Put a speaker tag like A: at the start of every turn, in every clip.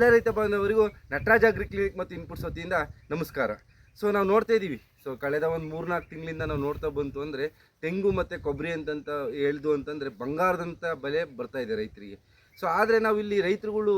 A: ಎಲ್ಲ ರೈತ ಬಾಂಧವರಿಗೂ ನಟರಾಜ್ ಅಗ್ರಿ ಕ್ಲಿನಿಕ್ ಮತ್ತು ಇನ್ಪುಟ್ಸ್ ವತಿಯಿಂದ ನಮಸ್ಕಾರ. ಸೊ ನಾವು ನೋಡ್ತಾ ಇದ್ದೀವಿ ಸೊ ಕಳೆದ ಒಂದು ಮೂರ್ನಾಲ್ಕು ತಿಂಗಳಿಂದ ನಾವು ನೋಡ್ತಾ ಬಂತು ಅಂದರೆ ತೆಂಗು ಮತ್ತು ಕೊಬ್ಬರಿ ಅಂತಂತ ಹೇಳ್ದು ಅಂತಂದರೆ ಬಂಗಾರದಂಥ ಬೆಲೆ ಬರ್ತಾ ಇದೆ ರೈತರಿಗೆ. ಸೊ ಆದರೆ ನಾವು ಇಲ್ಲಿ ರೈತರುಗಳು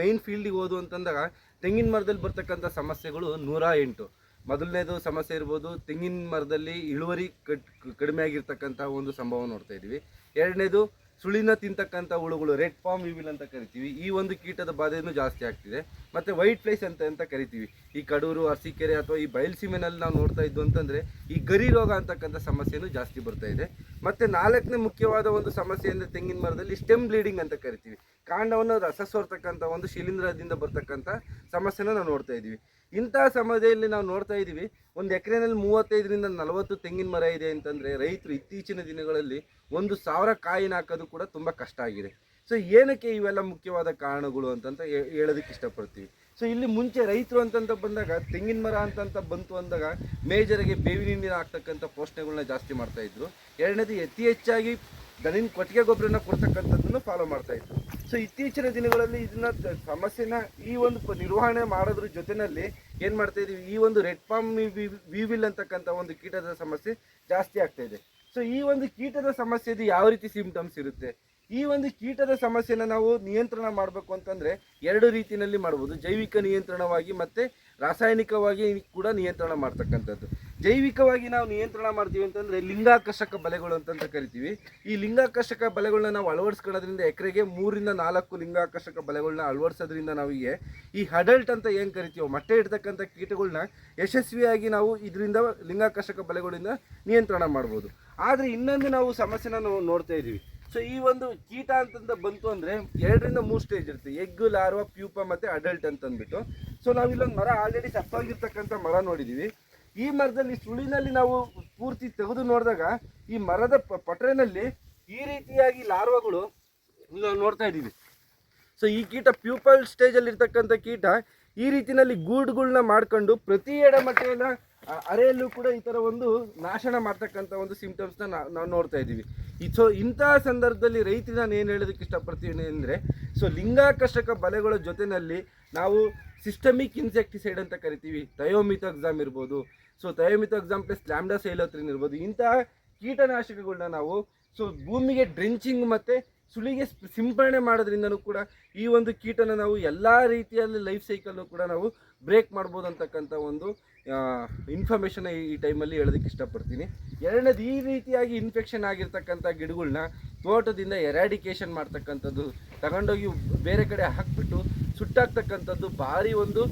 A: ಮೈನ್ ಫೀಲ್ಡಿಗೆ ಹೋದು ಅಂತಂದಾಗ ತೆಂಗಿನ ಮರದಲ್ಲಿ ಬರ್ತಕ್ಕಂಥ ಸಮಸ್ಯೆಗಳು ನೂರ ಎಂಟು. ಮೊದಲನೇದು ಸಮಸ್ಯೆ ಇರ್ಬೋದು, ತೆಂಗಿನ ಮರದಲ್ಲಿ ಇಳುವರಿ ಕಟ್ ಕಡಿಮೆ ಆಗಿರ್ತಕ್ಕಂಥ ಒಂದು ಸಂಭವ ನೋಡ್ತಾ ಇದ್ದೀವಿ ಎರಡನೇದು ಸುಳಿನ ತಿಂತಕ್ಕಂಥ ಹುಳುಗಳು, ರೆಡ್ ಫಾರ್ಮ್ ವಿವಿಲ್ ಅಂತ ಕರಿತೀವಿ. ಈ ಒಂದು ಕೀಟದ ಬಾಧೆಯೂ ಜಾಸ್ತಿ ಆಗ್ತಿದೆ. ಮತ್ತು ವೈಟ್ ಫ್ಲೈಸ್ ಅಂತ ಅಂತ ಕರಿತೀವಿ. ಈ ಕಡೂರು, ಅರಸೀಕೆರೆ ಅಥವಾ ಈ ಬಯಲುಸೀಮೆನಲ್ಲಿ ನಾವು ನೋಡ್ತಾ ಇದ್ದು ಅಂತಂದರೆ, ಈ ಗರಿ ರೋಗ ಅಂತಕ್ಕಂಥ ಸಮಸ್ಯೆಯೂ ಜಾಸ್ತಿ ಬರ್ತಾ ಇದೆ. ಮತ್ತು ನಾಲ್ಕನೇ ಮುಖ್ಯವಾದ ಒಂದು ಸಮಸ್ಯೆ ಅಂದರೆ ತೆಂಗಿನ ಮರದಲ್ಲಿ ಸ್ಟೆಮ್ ಬ್ಲೀಡಿಂಗ್ ಅಂತ ಕರಿತೀವಿ. ಕಾಂಡವನ್ನು ರಸ ಸೋರ್ತಕ್ಕಂಥ ಒಂದು ಶಿಲೀಂಧ್ರದಿಂದ ಬರ್ತಕ್ಕಂಥ ಸಮಸ್ಯೆನ ನಾವು ನೋಡ್ತಾ ಇದ್ದೀವಿ. ಇಂಥ ಸಮಯದಲ್ಲಿ ನಾವು ನೋಡ್ತಾ ಇದ್ದೀವಿ, ಒಂದು ಎಕರೆನಲ್ಲಿ ಮೂವತ್ತೈದರಿಂದ ನಲವತ್ತು ತೆಂಗಿನ ಮರ ಇದೆ ಅಂತಂದರೆ ರೈತರು ಇತ್ತೀಚಿನ ದಿನಗಳಲ್ಲಿ ಒಂದು ಸಾವಿರ ಕಾಯಿನ ಹಾಕೋದು ಕೂಡ ತುಂಬ ಕಷ್ಟ ಆಗಿದೆ. ಸೊ ಏನಕ್ಕೆ ಇವೆಲ್ಲ ಮುಖ್ಯವಾದ ಕಾರಣಗಳು ಅಂತಂತ ಹೇಳೋದಕ್ಕೆ ಇಷ್ಟಪಡ್ತೀವಿ. ಸೊ ಇಲ್ಲಿ ಮುಂಚೆ ರೈತರು ಅಂತಂತ ಬಂದಾಗ, ತೆಂಗಿನ ಮರ ಅಂತಂತ ಬಂತು ಅಂದಾಗ ಮೇಜರಿಗೆ ಬೇವಿನ ನೀರು ಹಾಕ್ತಕ್ಕಂಥ ಪೋಷಣೆಗಳನ್ನ ಜಾಸ್ತಿ ಮಾಡ್ತಾಯಿದ್ರು ಎರಡನೇದು ಅತಿ ಹೆಚ್ಚಾಗಿ ದನಿನ ಕೊಟ್ಟಿಗೆ ಗೊಬ್ಬರನ ಕೊಡ್ತಕ್ಕಂಥದ್ದನ್ನು ಫಾಲೋ ಮಾಡ್ತಾ ಇದ್ರು. ಸೊ ಇತ್ತೀಚಿನ ದಿನಗಳಲ್ಲಿ ಇದನ್ನ ಸಮಸ್ಯೆನ ಈ ಒಂದು ನಿರ್ವಹಣೆ ಮಾಡೋದ್ರ ಜೊತೆನಲ್ಲಿ ಏನು ಮಾಡ್ತಾ ಇದೀವಿ? ಈ ಒಂದು ರೆಡ್ ಪಾಮ್ ವಿವಿಲ್ ಅಂತಕ್ಕಂಥ ಒಂದು ಕೀಟದ ಸಮಸ್ಯೆ ಜಾಸ್ತಿ ಆಗ್ತಾ ಇದೆ. ಸೊ ಈ ಒಂದು ಕೀಟದ ಸಮಸ್ಯೆದು ಯಾವ ರೀತಿ ಸಿಂಪ್ಟಮ್ಸ್ ಇರುತ್ತೆ? ಈ ಒಂದು ಕೀಟದ ಸಮಸ್ಯೆನ ನಾವು ನಿಯಂತ್ರಣ ಮಾಡಬೇಕು ಅಂತಂದ್ರೆ ಎರಡು ರೀತಿಯಲ್ಲಿ ಮಾಡ್ಬೋದು. ಜೈವಿಕ ನಿಯಂತ್ರಣವಾಗಿ ಮತ್ತೆ ರಾಸಾಯನಿಕವಾಗಿ ಕೂಡ ನಿಯಂತ್ರಣ ಮಾಡ್ತಕ್ಕಂಥದ್ದು. ಜೈವಿಕವಾಗಿ ನಾವು ನಿಯಂತ್ರಣ ಮಾಡ್ತೀವಿ ಅಂತಂದ್ರೆ ಲಿಂಗಾಕರ್ಷಕ ಬಲೆಗಳು ಅಂತಂತ ಕರಿತೀವಿ. ಈ ಲಿಂಗಾಕರ್ಷಕ ಬಲೆಗಳನ್ನ ನಾವು ಅಳವಡಿಸ್ಕೊಳ್ಳೋದ್ರಿಂದ ಎಕರೆಗೆ ಮೂರಿಂದ ನಾಲ್ಕು ಲಿಂಗಾಕರ್ಷಕ ಬಲೆಗಳನ್ನ ಅಳವಡಿಸೋದ್ರಿಂದ ನಾವಿಗೆ ಈ ಅಡಲ್ಟ್ ಅಂತ ಏನು ಕರಿತೀವೋ, ಮೊಟ್ಟೆ ಇಡ್ತಕ್ಕಂಥ ಕೀಟಗಳನ್ನ ಯಶಸ್ವಿಯಾಗಿ ನಾವು ಇದರಿಂದ ಲಿಂಗಾಕರ್ಷಕ ಬಲೆಗಳಿಂದ ನಿಯಂತ್ರಣ ಮಾಡ್ಬೋದು. ಆದರೆ ಇನ್ನೊಂದು ನಾವು ಸಮಸ್ಯೆನ ನಾವು ನೋಡ್ತಾ ಇದ್ದೀವಿ ಸೊ ಈ ಒಂದು ಕೀಟ ಅಂತಂದ ಬಂತು ಅಂದರೆ ಎರಡರಿಂದ ಮೂರು ಸ್ಟೇಜ್ ಇರುತ್ತೆ. ಎಗ್, ಲಾರ್ವಾ, ಪ್ಯೂಪ ಮತ್ತು ಅಡಲ್ಟ್ ಅಂತ ಅಂದ್ಬಿಟ್ಟು ಸೊ ನಾವು ಇಲ್ಲೊಂದು ಮರ ಆಲ್ರೆಡಿ ಸತ್ತೋಗಿರ್ತಕ್ಕಂಥ ಮರ ನೋಡಿದ್ದೀವಿ ಈ ಮರದಲ್ಲಿ ಸುಳಿನಲ್ಲಿ ನಾವು ಪೂರ್ತಿ ತೆಗೆದು ನೋಡಿದಾಗ ಈ ಮರದ ಪಟ್ರೆನಲ್ಲಿ ಈ ರೀತಿಯಾಗಿ ಲಾರ್ವಾಗಳು ನಾವು ನೋಡ್ತಾ ಇದ್ದೀವಿ. ಸೊ ಈ ಕೀಟ ಪ್ಯೂಪಲ್ ಸ್ಟೇಜಲ್ಲಿ ಇರ್ತಕ್ಕಂಥ ಕೀಟ ಈ ರೀತಿಯಲ್ಲಿ ಗೂಡುಗಳನ್ನ ಮಾಡ್ಕೊಂಡು ಪ್ರತಿ ಎಡ ಅ- ಅರೆಯಲ್ಲೂ ಕೂಡ ಈ ಥರ ಒಂದು ನಾಶನ ಮಾಡ್ತಕ್ಕಂಥ ಒಂದು ಸಿಂಪ್ಟಮ್ಸ್ನ ನಾವು ನೋಡ್ತಾ ಇದ್ದೀವಿ. ಸೊ ಇಂತಹ ಸಂದರ್ಭದಲ್ಲಿ ರೈತರು ನಾನು ಏನು ಹೇಳೋದಕ್ಕೆ ಇಷ್ಟಪಡ್ತೀನಿ ಅಂದರೆ ಸೊ ಲಿಂಗಾಕರ್ಷಕ ಬಲೆಗಳ ಜೊತೆಯಲ್ಲಿ ನಾವು ಸಿಸ್ಟಮಿಕ್ ಇನ್ಸೆಕ್ಟಿಸೈಡ್ ಅಂತ ಕರಿತೀವಿ. ಥಯೋಮಿಥೋಕ್ಸಾಮ್ ಇರ್ಬೋದು so thiamethoxam plus lambda cyhalothrin ಇರ್ಬೋದು. ಇಂತಹ ಕೀಟನಾಶಕಗಳನ್ನ ನಾವು ಸೊ ಭೂಮಿಗೆ ಡ್ರೆಂಚಿಂಗ್ ಮತ್ತು ಸುಳಿಗೆ ಸ್ಪ್- ಸಿಂಪರಣೆ ಮಾಡೋದ್ರಿಂದನೂ ಕೂಡ ಈ ಒಂದು ಕೀಟನ ನಾವು ಎಲ್ಲ ರೀತಿಯಲ್ಲಿ ಲೈಫ್ ಸೈಕಲ್ನು ಕೂಡ ನಾವು ಬ್ರೇಕ್ ಮಾಡ್ಬೋದು ಅಂತಕ್ಕಂಥ ಒಂದು ಇನ್ಫಾರ್ಮೇಷನ್ ಈ ಟೈಮಲ್ಲಿ ಹೇಳೋದಕ್ಕೆ ಇಷ್ಟಪಡ್ತೀನಿ. ಎರಡನೇದು ಈ ರೀತಿಯಾಗಿ ಇನ್ಫೆಕ್ಷನ್ ಆಗಿರ್ತಕ್ಕಂಥ ಗಿಡಗಳನ್ನ ತೋಟದಿಂದ ಎರಾಡಿಕೇಷನ್ ಮಾಡ್ತಕ್ಕಂಥದ್ದು ತಗೊಂಡೋಗಿ ಬೇರೆ ಕಡೆ ಹಾಕ್ಬಿಟ್ಟು ಸುಟ್ಟಾಕ್ತಕ್ಕಂಥದ್ದು ಭಾರಿ ಒಂದು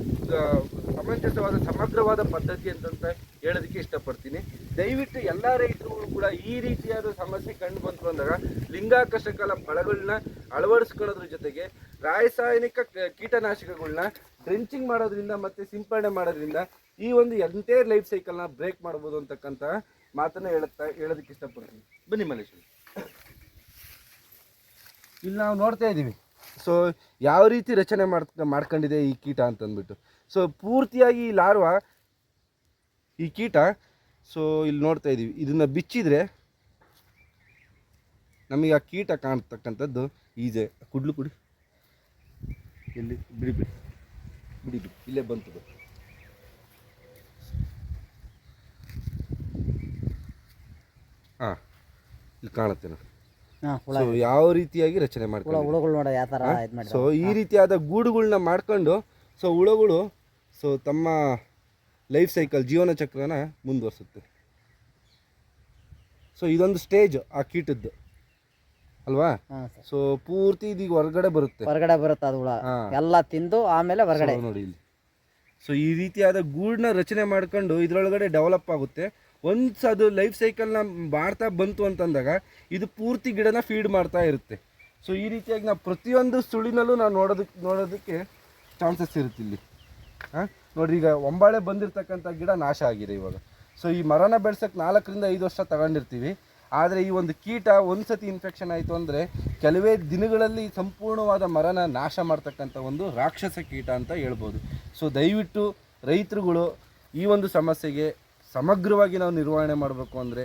A: ಸಮಂಜಸವಾದ, ಸಮಗ್ರವಾದ ಪದ್ಧತಿ ಅಂತಂತ ಹೇಳೋದಕ್ಕೆ ಇಷ್ಟಪಡ್ತೀನಿ. ದಯವಿಟ್ಟು ಎಲ್ಲ ರೈತರುಗಳು ಕೂಡ ಈ ರೀತಿಯಾದ ಸಮಸ್ಯೆ ಕಂಡು ಬಂತು ಅಂದಾಗ ಲಿಂಗಾಕರ್ಷಕಲ ಫಲಗಳನ್ನ ಅಳವಡಿಸ್ಕೊಳ್ಳೋದ್ರ ಜೊತೆಗೆ ರಾಸಾಯನಿಕ ಕೀಟನಾಶಕಗಳನ್ನ ಡ್ರೆಂಚಿಂಗ್ ಮಾಡೋದ್ರಿಂದ ಮತ್ತೆ ಸಿಂಪರಣೆ ಮಾಡೋದ್ರಿಂದ ಈ ಒಂದು ಎಂಟೈರ್ ಲೈಫ್ ಸೈಕಲ್ನ ಬ್ರೇಕ್ ಮಾಡ್ಬೋದು ಅಂತಕ್ಕಂಥ ಮಾತನ್ನ ಹೇಳುತ್ತಾ, ಹೇಳೋದಕ್ಕೆ ಇಷ್ಟಪಡ್ತೀನಿ. ಬನ್ನಿ ಮಲೇಶ್ವರಿ ಇಲ್ಲಿ ನಾವು ನೋಡ್ತಾ ಇದ್ದೀವಿ. ಸೊ ಯಾವ ರೀತಿ ರಚನೆ ಮಾಡ್ ಮಾಡ್ಕೊಂಡಿದೆ ಈ ಕೀಟ ಅಂತಂದ್ಬಿಟ್ಟು? ಸೊ ಪೂರ್ತಿಯಾಗಿ ಈ ಲಾರ್ವ, ಈ ಕೀಟ ಸೊ ಇಲ್ಲಿ ನೋಡ್ತಾ ಇದ್ದೀವಿ ಇದನ್ನು ಬಿಚ್ಚಿದರೆ ನಮಗೆ ಆ ಕೀಟ ಕಾಣ್ತಕ್ಕಂಥದ್ದು ಈಜೆ. ಕುಡ್ಲು ಕುಡಿ. ಇಲ್ಲಿ ಬಿಡಿ ಬಿಡಿ. ಬಿಡಿ ಬಿಡಿ. ಇಲ್ಲೇ ಬಂತು ಹಾಂ, ಇಲ್ಲಿ ಕಾಣುತ್ತೆ ನೋಡಿ. ಸೊ ಯಾವ ರೀತಿಯಾಗಿ ರಚನೆ
B: ಮಾಡ್ತಾರೆ
A: ಮಾಡ್ಕೊಂಡು ಸೊ ಈ ರೀತಿಯಾದ ಗೂಡುಗಳನ್ನ ಮಾಡ್ಕೊಂಡು ಸೊ ಹುಳುಗಳು ಸೊ ತಮ್ಮ ಲೈಫ್ ಸೈಕಲ್ ಜೀವನ ಚಕ್ರನ ಮುಂದುವರಿಸುತ್ತೆ. ಸೊ ಇದೊಂದು ಸ್ಟೇಜ್ ಆ ಕೀಟದ್ದು. ಅಲ್ವಾ? ಸೊ ಪೂರ್ತಿ ಇದೀಗ ಹೊರಗಡೆ ಬರುತ್ತೆ.
B: ಹೊರಗಡೆ ಬರುತ್ತೆ ಅದು ಹುಳ. ಎಲ್ಲ ತಿಂದು ಆಮೇಲೆ ಹೊರಗಡೆ.
A: ನೋಡಿ ಇಲ್ಲಿ. ಸೊ ಈ ರೀತಿಯಾದ ಗೂಡನ್ನ ರಚನೆ ಮಾಡ್ಕೊಂಡು ಇದರೊಳಗಡೆ ಡೆವಲಪ್ ಆಗುತ್ತೆ. ಒಂದು ಅದು ಲೈಫ್ ಸೈಕಲ್ನ ಮಾಡ್ತಾ ಬಂತು ಅಂತಂದಾಗ ಇದು ಪೂರ್ತಿ ಗಿಡನ ಫೀಡ್ ಮಾಡ್ತಾ ಇರುತ್ತೆ. ಸೊ ಈ ರೀತಿಯಾಗಿ ನಾವು ಪ್ರತಿಯೊಂದು ಸುಳಿನಲ್ಲೂ ನಾವು ನೋಡೋದಕ್ಕೆ ನೋಡೋದಕ್ಕೆ ಚಾನ್ಸಸ್ ಇರುತ್ತೆ ಇಲ್ಲಿ. ಹಾಂ ನೋಡ್ರಿ, ಈಗ ಒಂಬಾಳೆ ಬಂದಿರತಕ್ಕಂಥ ಗಿಡ ನಾಶ ಆಗಿದೆ ಇವಾಗ. ಸೊ ಈ ಮರನ ಬೆಳ್ಸೋಕ್ಕೆ ನಾಲ್ಕರಿಂದ ಐದು ವರ್ಷ ತಗೊಂಡಿರ್ತೀವಿ. ಆದರೆ ಈ ಒಂದು ಕೀಟ ಒಂದು ಸತಿ ಇನ್ಫೆಕ್ಷನ್ ಆಯಿತು ಅಂದರೆ ಕೆಲವೇ ದಿನಗಳಲ್ಲಿ ಸಂಪೂರ್ಣವಾದ ಮರನ ನಾಶ ಮಾಡ್ತಕ್ಕಂಥ ಒಂದು ರಾಕ್ಷಸ ಕೀಟ ಅಂತ ಹೇಳ್ಬೋದು. ಸೊ ದಯವಿಟ್ಟು ರೈತರುಗಳು ಈ ಒಂದು ಸಮಸ್ಯೆಗೆ ಸಮಗ್ರವಾಗಿ ನಾವು ನಿರ್ವಹಣೆ ಮಾಡಬೇಕು ಅಂದರೆ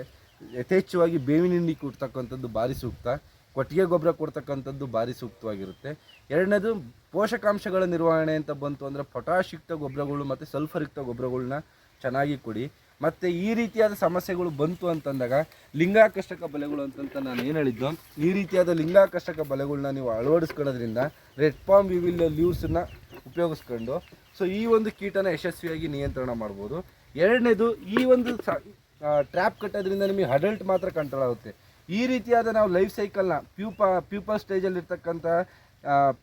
A: ಯಥೇಚ್ಛವಾಗಿ ಬೇವಿನ ಹಿಂಡಿ ಕೊಡ್ತಕ್ಕಂಥದ್ದು ಭಾರಿ ಸೂಕ್ತ, ಕೊಟ್ಟಿಗೆ ಗೊಬ್ಬರ ಕೊಡ್ತಕ್ಕಂಥದ್ದು ಭಾರಿ ಸೂಕ್ತವಾಗಿರುತ್ತೆ. ಎರಡನೇದು, ಪೋಷಕಾಂಶಗಳ ನಿರ್ವಹಣೆ ಅಂತ ಬಂತು ಅಂದರೆ ಪೊಟಾಶ್ ಯುಕ್ತ ಗೊಬ್ಬರಗಳು ಮತ್ತು ಸಲ್ಫರ್ ಯುಕ್ತ ಗೊಬ್ಬರಗಳನ್ನ ಚೆನ್ನಾಗಿ ಕೊಡಿ. ಮತ್ತು ಈ ರೀತಿಯಾದ ಸಮಸ್ಯೆಗಳು ಬಂತು ಅಂತಂದಾಗ ಲಿಂಗಾಕರ್ಷಕ ಬಲೆಗಳು ಅಂತಂತ ನಾನು ಏನು ಹೇಳಿದ್ದು? ಈ ರೀತಿಯಾದ ಲಿಂಗಾಕರ್ಷಕ ಬಲೆಗಳನ್ನ ನೀವು ಅಳವಡಿಸ್ಕೊಳ್ಳೋದ್ರಿಂದ ರೆಡ್ ಪಾಮ್ ವಿವಿಲ್ ಲೀವ್ಸನ್ನ ಉಪಯೋಗಿಸ್ಕೊಂಡು ಸೊ ಈ ಒಂದು ಕೀಟನ ಯಶಸ್ವಿಯಾಗಿ ನಿಯಂತ್ರಣ ಮಾಡ್ಬೋದು. ಎರಡನೇದು, ಈ ಒಂದು ಟ್ರ್ಯಾಪ್ ಕಟ್ಟೋದ್ರಿಂದ ನಿಮಗೆ ಅಡಲ್ಟ್ ಮಾತ್ರ ಕಂಟ್ರೋಲ್ ಆಗುತ್ತೆ. ಈ ರೀತಿಯಾದ ನಾವು ಲೈಫ್ ಸೈಕಲ್ನ ಪ್ಯೂಪ ಪ್ಯೂಪಲ್ ಸ್ಟೇಜಲ್ಲಿ ಇರ್ತಕ್ಕಂಥ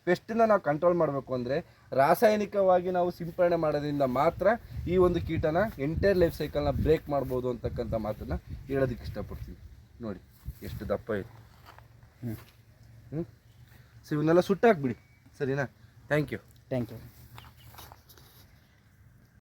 A: ಪೆಸ್ಟನ್ನ ನಾವು ಕಂಟ್ರೋಲ್ ಮಾಡಬೇಕು ಅಂದರೆ ರಾಸಾಯನಿಕವಾಗಿ ನಾವು ಸಿಂಪರಣೆ ಮಾಡೋದ್ರಿಂದ ಮಾತ್ರ ಈ ಒಂದು ಕೀಟನ ಎಂಟೈರ್ ಲೈಫ್ ಸೈಕಲ್ನ ಬ್ರೇಕ್ ಮಾಡ್ಬೋದು ಅಂತಕ್ಕಂಥ ಮಾತನ್ನು ಹೇಳೋದಕ್ಕೆ ಇಷ್ಟಪಡ್ತೀವಿ ನೋಡಿ, ಎಷ್ಟು ದಪ್ಪ ಇದೆ.
B: ಹ್ಞೂ
A: ಹ್ಞೂ ಸೊ ಇವನ್ನೆಲ್ಲ ಸುಟ್ಟಾಕ್ಬಿಡಿ. ಸರಿನಾ? Thank you
B: thank you